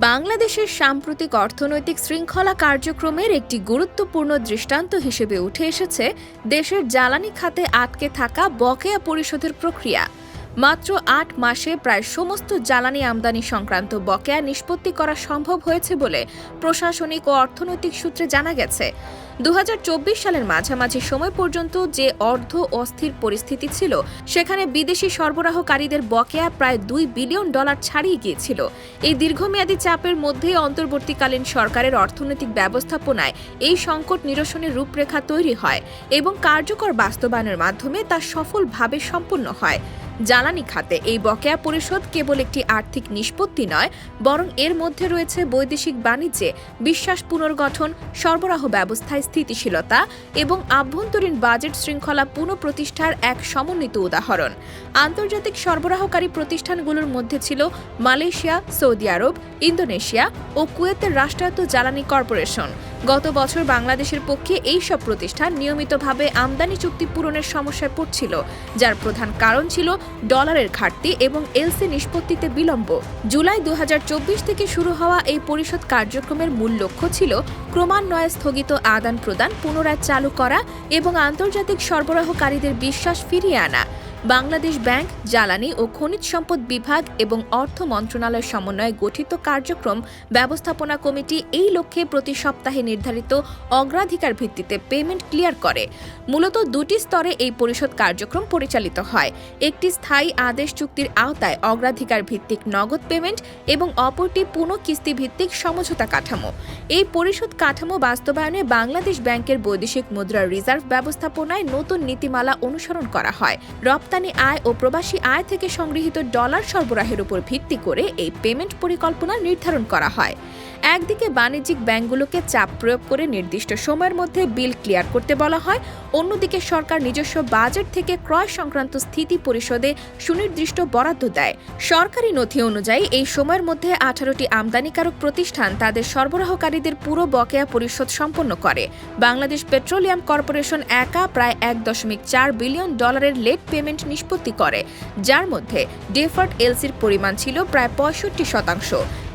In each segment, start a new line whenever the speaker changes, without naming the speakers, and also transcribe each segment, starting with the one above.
বাংলাদেশের সাম্প্রতিক অর্থনৈতিক শৃঙ্খলা কার্যক্রমের একটি গুরুত্বপূর্ণ দৃষ্টান্ত হিসেবে উঠে এসেছে দেশের জ্বালানি খাতে আটকে থাকা বকেয়া পরিশোধের প্রক্রিয়া। মাত্র আট মাসে প্রায় সমস্ত জ্বালানি আমদানি সংক্রান্ত বকেয়া নিষ্পত্তি করা সম্ভব হয়েছে বলে প্রশাসনিক ও অর্থনৈতিক সূত্রে জানা গেছে। দু হাজার চব্বিশ সালের মাঝামাঝি সময় পর্যন্ত যে অর্ধ অস্থির পরিস্থিতি ছিল, সেখানে বিদেশি সরবরাহকারীদের বকেয়া প্রায় দুই বিলিয়ন ডলার ছাড়িয়ে গিয়েছিল। এই দীর্ঘমেয়াদী চাপের মধ্যে অন্তর্বর্তীকালীন সরকারের অর্থনৈতিক ব্যবস্থাপনায় এই সংকট নিরসনের রূপরেখা তৈরি হয় এবং কার্যকর বাস্তবায়নের মাধ্যমে তা সফলভাবে সম্পন্ন হয়। জ্বালানি খাতে। এই বকেয়া পরিশোধ কেবল একটি আর্থিক নিষ্পত্তি নয়, বরং এর মধ্যে রয়েছে বৈদেশিক বাণিজ্যে বিশ্বাস পুনর্গঠন, সরবরাহ ব্যবস্থায় স্থিতিশীলতা এবং আভ্যন্তরীণ বাজেট শৃঙ্খলা পুনঃপ্রতিষ্ঠার এক সমন্বিত উদাহরণ। আন্তর্জাতিক সরবরাহকারী প্রতিষ্ঠানগুলোর মধ্যে ছিল মালয়েশিয়া, সৌদি আরব, ইন্দোনেশিয়া ও কুয়েতের রাষ্ট্রায়ত্ত জ্বালানি কর্পোরেশন। গত বছর বাংলাদেশের পক্ষে এই সব প্রতিষ্ঠান নিয়মিতভাবে আমদানি চুক্তি পূরণের সমস্যায় পড়ছিল, যার প্রধান কারণ ছিল ডলারের ঘাটতি এবং এলসি নিষ্পত্তিতে বিলম্ব। জুলাই দু হাজার চব্বিশ থেকে শুরু হওয়া এই পরিষদ কার্যক্রমের মূল লক্ষ্য ছিল ক্রমান্বয়ে স্থগিত আদান প্রদান, পুনরায় চালু করা এবং আন্তর্জাতিক সরবরাহকারীদের বিশ্বাস ফিরিয়ে আনা। বাংলাদেশ ব্যাংক, জ্বালানি ও খনিজ সম্পদ বিভাগ এবং অর্থ মন্ত্রণালয়ের সমন্বয়ে গঠিত কার্যক্রম ব্যবস্থাপনা কমিটি এই লক্ষ্যে প্রতি সপ্তাহে নির্ধারিত অগ্রাধিকার ভিত্তিতে পেমেন্ট ক্লিয়ার করে। মূলত দুটি স্তরে এই পরিশোধ কার্যক্রম পরিচালিত হয়। একটি স্থায়ী আদেশ চুক্তির আওতায় অগ্রাধিকার ভিত্তিক নগদ পেমেন্ট এবং অপরটি পুনঃ কিস্তি ভিত্তিক সমঝোতা কাঠামো। এই পরিশোধ কাঠামো বাস্তবায়নে বাংলাদেশ ব্যাংকের বৈদেশিক মুদ্রা রিজার্ভ ব্যবস্থাপনায় নতুন নীতিমালা অনুসরণ করা হয়। রপ্তানি আয় ও প্রবাসী আয় থেকে সংগৃহীত ডলার সরবরাহের উপর ভিত্তি করে এই পেমেন্ট পরিকল্পনা নির্ধারণ করা হয়। একদিকে বাণিজ্যিক ব্যাংকগুলোকে চাপ প্রয়োগ করে নির্দিষ্ট সময়ের মধ্যে বিল ক্লিয়ার করতে বলা হয়, অন্যদিকে সরকার নিজস্ব বাজেট থেকে ক্রয় সংক্রান্ত স্থিতি পরিষদে সুনির্দিষ্ট বরাদ্দ দেয়। সরকারি নথি অনুযায়ী, এই সময়ের মধ্যে আঠারোটি আমদানিকারক প্রতিষ্ঠান তাদের সরবরাহকারীদের পুরো বকেয়া পরিশোধ সম্পন্ন করে। বাংলাদেশ পেট্রোলিয়াম কর্পোরেশন একা প্রায় এক দশমিক চার বিলিয়ন ডলারের লেট পেমেন্ট নিষ্পত্তি করে, যার মধ্যে ডেফার্ড এলসির পরিমাণ ছিল প্রায় পঁয়ষট্টি শতাংশ।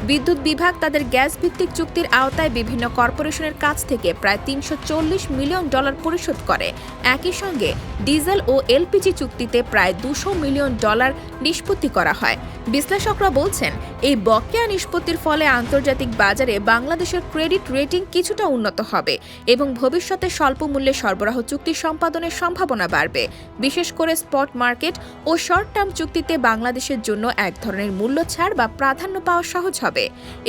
বিদ্যুৎ বিভাগ তাদের গ্যাস ভিত্তিক চুক্তির আওতায় বিভিন্ন কর্পোরেশনের কাছ থেকে প্রায় তিনশো চল্লিশ মিলিয়ন ডলার পরিশোধ করে। একই সঙ্গে ডিজেল ও এলপিজি চুক্তিতে প্রায় দুশো মিলিয়ন ডলার নিষ্পত্তি করা হয়। বিশ্লেষকরা বলছেন, এই বকেয়া নিষ্পত্তির ফলে আন্তর্জাতিক বাজারে বাংলাদেশের ক্রেডিট রেটিং কিছুটা উন্নত হবে এবং ভবিষ্যতে স্বল্প মূল্যে সরবরাহ চুক্তি সম্পাদনের সম্ভাবনা বাড়বে। বিশেষ করে স্পট মার্কেট ও শর্ট টার্ম চুক্তিতে বাংলাদেশের জন্য এক ধরনের মূল্য ছাড় বা প্রাধান্য পাওয়া সহজ হবে।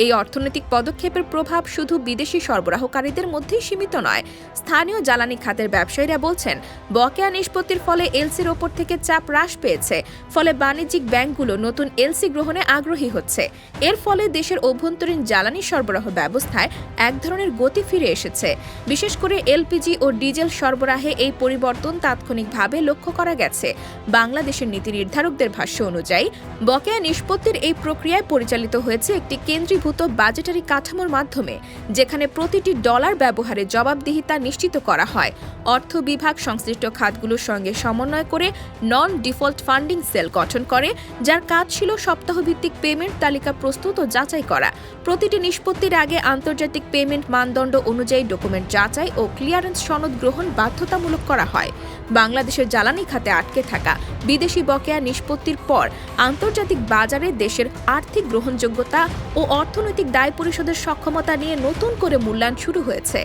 এই অর্থনৈতিক পদক্ষেপের প্রভাব শুধু বিদেশি সরবরাহকারীদের মধ্যেই সীমিত নয়। স্থানীয় জ্বালানি খাতের ব্যবসায়ীরা বলছেন, বকেয়া নিষ্পত্তির ফলে এলসির ওপর থেকে চাপ হ্রাস পেয়েছে। ফলে বাণিজ্যিক ব্যাংকগুলো নতুন এলসি গ্রহণে আগ্রহী হচ্ছে। এর ফলে দেশের অভ্যন্তরীণ জ্বালানি সরবরাহ ব্যবস্থায় এক ধরনের গতি ফিরে এসেছে। বিশেষ করে এলপিজি ও ডিজেল সরবরাহে এই পরিবর্তন তাৎক্ষণিকভাবে লক্ষ্য করা গেছে। বাংলাদেশের নীতি নির্ধারকদের ভাষ্য অনুযায়ী, বকেয়া নিষ্পত্তির এই প্রক্রিয়ায় পরিচালিত হয়েছে একটি কেন্দ্রীভূত বাজেটারি কাঠামোর মাধ্যমে, যেখানে প্রতিটি ডলার ব্যবহারে জবাবদিহিতা নিশ্চিত করা হয়। অর্থ বিভাগ সংশ্লিষ্ট খাতগুলোর সঙ্গে সমন্বয় করে নন ডিফল্ট ফান্ডিং সেল গঠন করে, যার কাজ ছিল সপ্তাহভিত্তিক পেমেন্ট তালিকা প্রস্তুত ও যাচাই করা। প্রতিটি নিষ্পত্তির আগে আন্তর্জাতিক পেমেন্ট মানদণ্ড অনুযায়ী ডকুমেন্ট যাচাই ও ক্লিয়ারেন্স সনদ গ্রহণ বাধ্যতামূলক করা হয়। বাংলাদেশের জ্বালানি খাতে আটকে থাকা বিদেশি বকেয়া নিষ্পত্তির পর আন্তর্জাতিক বাজারে দেশের আর্থিক গ্রহণযোগ্যতা ও অর্থনৈতিক দায় পরিশোধের সক্ষমতা নিয়ে নতুন করে মূল্যায়ন শুরু হয়েছে।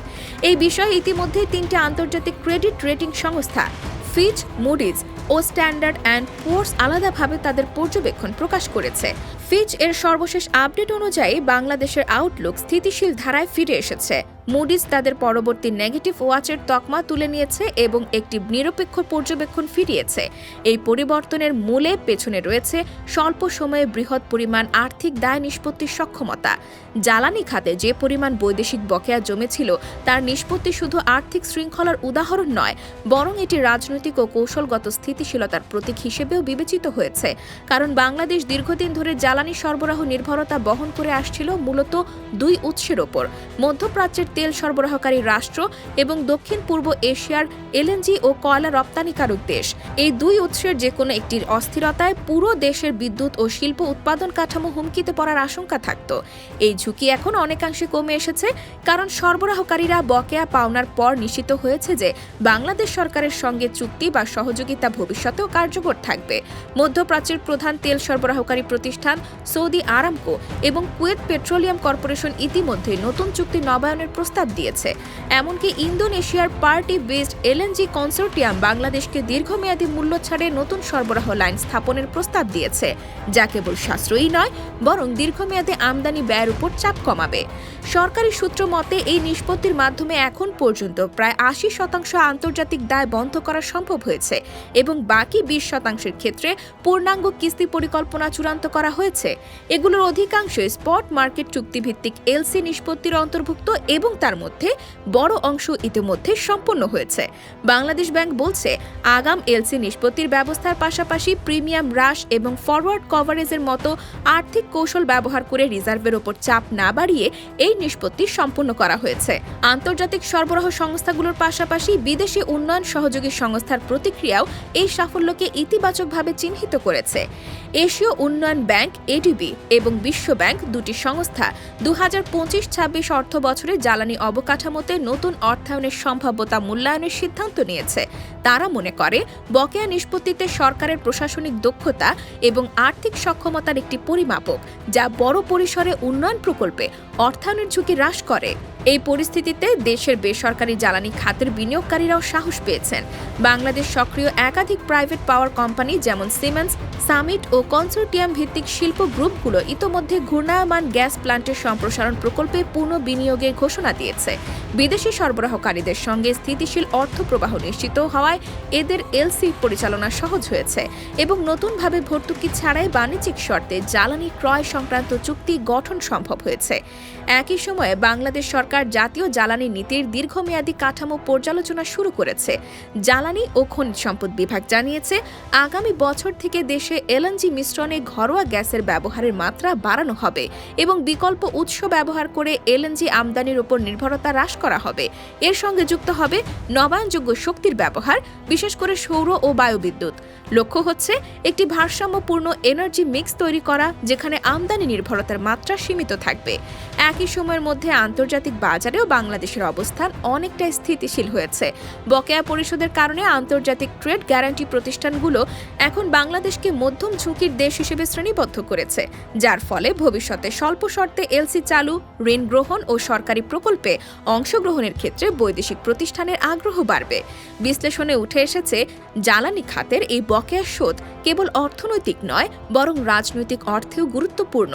এই বিষয়ে ইতিমধ্যে তিনটি আন্তর্জাতিক ক্রেডিট রেটিং সংস্থা, ফিচ, মুডিজ ও স্ট্যান্ডার্ড অ্যান্ড পোর্স আলাদাভাবে তাদের পর্যবেক্ষণ প্রকাশ করেছে। ফিচ এর সর্বশেষ আপডেট অনুযায়ী বাংলাদেশের আউটলুক স্থিতিশীল ধারায় ফিরে এসেছে। মুডিজ তাদের পরবর্তী নেগেটিভ ওয়াচের তকমা তুলে নিয়েছে এবং একটি নিরপেক্ষ পর্যবেক্ষণ ফিরিয়েছে। এই পরিবর্তনের মূলে পেছনে রয়েছে স্বল্প সময়ে বৃহৎ পরিমাণ আর্থিক দায় নিষ্পত্তির সক্ষমতা। জ্বালানি খাতে যে পরিমাণ বৈদেশিক বকেয়া জমেছিল, তার নিষ্পত্তি শুধু আর্থিক শৃঙ্খলার উদাহরণ নয়, বরং এটি রাজনৈতিক ও কৌশলগত স্থিতিশীলতার প্রতীক হিসেবেও বিবেচিত হয়েছে। কারণ বাংলাদেশ দীর্ঘদিন ধরে জ্বালানি সরবরাহ নির্ভরতা বহন করে আসছিল মূলত দুই উৎসের ওপর। মধ্যপ্রাচ্যের তেল সরবরাহকারী রাষ্ট্র এবং দক্ষিণ পূর্ব এশিয়ার এলএনজি ও কয়লা রপ্তানিকারক দেশ। এই দুই উৎসের যে কোনো একটির অস্থিরতায় পুরো দেশের বিদ্যুৎ ও শিল্প উৎপাদন কাঠামো হুমকিতে পড়ার আশঙ্কা থাকত। এই ঝুঁকি এখন অনেকাংশে কমে এসেছে, কারণ সরবরাহকারীরা বকেয়া পাওনার পর নিশ্চিত হয়েছে যে বাংলাদেশ সরকারের সঙ্গে চুক্তি বা সহযোগিতা ভবিষ্যতেও কার্যকর থাকবে। মধ্যপ্রাচ্যের প্রধান তেল সরবরাহকারী প্রতিষ্ঠান সৌদি আরামকো এবং কুয়েত পেট্রোলিয়াম কর্পোরেশন ইতিমধ্যে নতুন চুক্তি নবায়নের প্রস্তাব দিয়েছে। এমনকি ইন্দোনেশিয়ার পার্টি বেসড এলএনজি কনসোর্টিয়াম বাংলাদেশকে দীর্ঘমেয়াদী মূল্য ছাড়ে নতুন সরবরাহ লাইন স্থাপনের প্রস্তাব দিয়েছে, যা কেবল সাশ্রয়ী নয়, বরং দীর্ঘমেয়াদে আমদানি ব্যয়ের উপর চাপ কমাবে। সরকারি সূত্র মতে, এই নিষ্পত্তির মাধ্যমে এখন পর্যন্ত প্রায় আশি শতাংশ আন্তর্জাতিক দায় বন্ধ করা সম্ভব হয়েছে এবং বাকি বিশ শতাংশের ক্ষেত্রে পূর্ণাঙ্গ কিস্তি পরিকল্পনা চূড়ান্ত করা হয়েছে। এগুলোর অধিকাংশ স্পট মার্কেট চুক্তিভিত্তিক এলসি নিষ্পত্তির অন্তর্ভুক্ত এবং তার মধ্যে বড় অংশ ইতিমধ্যে সম্পন্ন হয়েছে। বাংলাদেশ ব্যাংক বলছে, আগাম এলসি নিষ্পত্তির ব্যবস্থার পাশাপাশি প্রিমিয়াম হ্রাস এবং ফরওয়ার্ড কভারেজের মতো আর্থিক কৌশল ব্যবহার করে রিজার্ভের ওপর চাপ না বাড়িয়ে এই নিষ্পত্তি সম্পন্ন করা হয়েছে। আন্তর্জাতিক সরবরাহ সংস্থাগুলোর পাশাপাশি বিদেশি উন্নয়ন সহযোগী সংস্থার প্রতিক্রিয়াও এই সাফল্যকে ইতিবাচকভাবে চিহ্নিত করেছে। এশীয় উন্নয়ন ব্যাংক, এডিবি এবং বিশ্ব ব্যাংক দুটি সংস্থা দু হাজার পঁচিশ ছাব্বিশ অর্থ বছরে জ্বালানি অবকাঠামোতে নতুন অর্থায়নের সম্ভাব্যতা মূল্যায়নের সিদ্ধান্ত নিয়েছে। তারা মনে করে, বকেয়া নিষ্পত্তিতে সরকারের প্রশাসনিক দক্ষতা এবং আর্থিক সক্ষমতার একটি পরিমাপক, যা বড় পরিসরে উন্নয়ন প্রকল্পে অর্থায়নের ঝুঁকি হ্রাস করে। এই পরিস্থিতিতে দেশের বেসরকারি জ্বালানি খাতের বিনিয়োগকারীরাও সাহস পেয়েছেন। বাংলাদেশ সক্রিয় একাধিক প্রাইভেট পাওয়ার কোম্পানি যেমন সিমেন্স সামিট ও কনসোর্টিয়াম ভিত্তিক শিল্প গ্রুপগুলো ইতোমধ্যে ঘূর্ণায়মান গ্যাস প্ল্যান্টের সম্প্রসারণ প্রকল্পে পুনঃ বিনিয়োগের ঘোষণা দিয়েছে। বিদেশি সরবরাহকারীদের সঙ্গে স্থিতিশীল অর্থ প্রবাহ নিশ্চিত হওয়ায় এদের এলসি পরিচালনা সহজ হয়েছে এবং নতুনভাবে ভর্তুকি ছাড়াই বাণিজ্যিক শর্তে জ্বালানি ক্রয় সংক্রান্ত চুক্তি গঠন সম্ভব হয়েছে। একই সময়ে বাংলাদেশ সরকার জাতীয় জ্বালানি নীতির দীর্ঘমেয়াদী কাঠামো পর্যালোচনা শুরু করেছে। জ্বালানি ও খনিজ সম্পদ বিভাগ জানিয়েছে, আগামী বছর থেকে দেশে এলএনজি মিশ্রণে ঘরোয়া গ্যাসের ব্যবহারের মাত্রা বাড়ানো হবে এবং বিকল্প উৎস ব্যবহার করে এলএনজি আমদানির উপর নির্ভরতা হ্রাস করা হবে। এর সঙ্গে যুক্ত হবে নবায়নযোগ্য শক্তির ব্যবহার, বিশেষ করে সৌর ও বায়ুবিদ্যুৎ। লক্ষ্য হচ্ছে, একটি ভারসাম্যপূর্ণ এনার্জি মিক্স তৈরি করা, যেখানে আমদানি নির্ভরতার মাত্রা সীমিত থাকবে। একই সময়ের মধ্যে আন্তর্জাতিক বাজারেও বাংলাদেশের অবস্থান অনেকটাই স্থিতিশীল হয়েছে। বকেয়া পরিশোধের কারণে আন্তর্জাতিক ট্রেড গ্যারান্টি প্রতিষ্ঠানগুলো এখন বাংলাদেশকে মধ্যম ঝুঁকির দেশ হিসেবে শ্রেণীবদ্ধ করেছে, যার ফলে ভবিষ্যতে স্বল্প শর্তে এলসি চালু, ঋণ গ্রহণ ও সরকারি প্রকল্পে অংশগ্রহণের ক্ষেত্রে বৈদেশিক প্রতিষ্ঠানের আগ্রহ বাড়বে। বিশ্লেষণে উঠে এসেছে, জ্বালানি খাতের এই বকেয়া শোধ কেবল অর্থনৈতিক নয়, বরং রাজনৈতিক অর্থেও গুরুত্বপূর্ণ।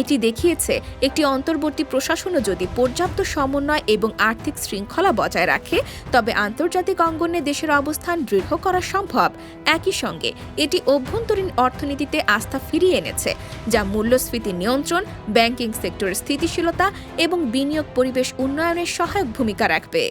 এটি দেখিয়েছে একটি অন্তর্বর্তী প্রশাসনও যদি পর্যাপ্ত সমন্বয় এবং আর্থিক শৃঙ্খলা বজায় রাখে, তবে আন্তর্জাতিক অঙ্গনে দেশের অবস্থান দৃঢ় করা সম্ভব। একই সঙ্গে, এটি অভ্যন্তরীণ অর্থনীতিতে আস্থা ফিরিয়ে এনেছে, যা মূল্যস্ফীতি নিয়ন্ত্রণ, ব্যাংকিং সেক্টরের স্থিতিশীলতা এবং বিনিয়োগ পরিবেশ উন্নয়নের সহায়ক ভূমিকা রাখবে।